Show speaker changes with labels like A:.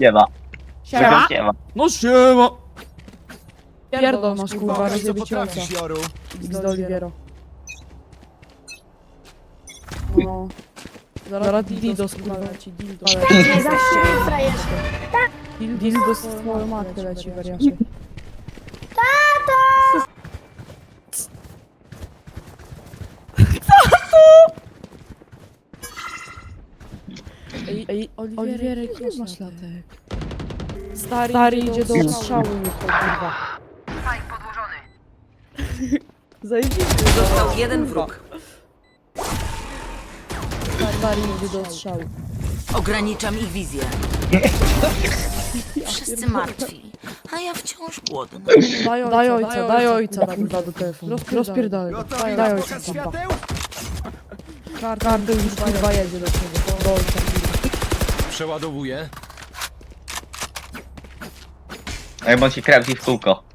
A: Nie ma.
B: Siema.
A: Nie ma.
B: No siema. Pierdol masz kurwa, rozjebie ci ojca.
C: Joru?
B: Z do Oliviero. No. Zaraz dildo kurwa leci, dildo.
D: Nie zawsze frajer.
B: Dil- Dildo z twoją matkę leci, wariacie. Ej, ej, Oliwierek, nie masz latek. Stary, Stary idzie do strzału jutro, kurwa. Zajebiście.
E: Został jeden wróg.
B: Stary idzie do strzału.
E: Ograniczam ich wizję. Wszyscy martwi, a ja wciąż głodna.
B: Daj ojca, daj ojca, daj ojca, kurwa, do telefonu. Rozpierdalaj,
C: Gotowi
B: daj,
C: na
B: ojca,
C: pokaz
B: kurwa.
C: świateł?
B: Karty już kurwa jedzie do ciebie, do ojca.
C: Przeładowuję.
A: Bo on się kręci w kółko.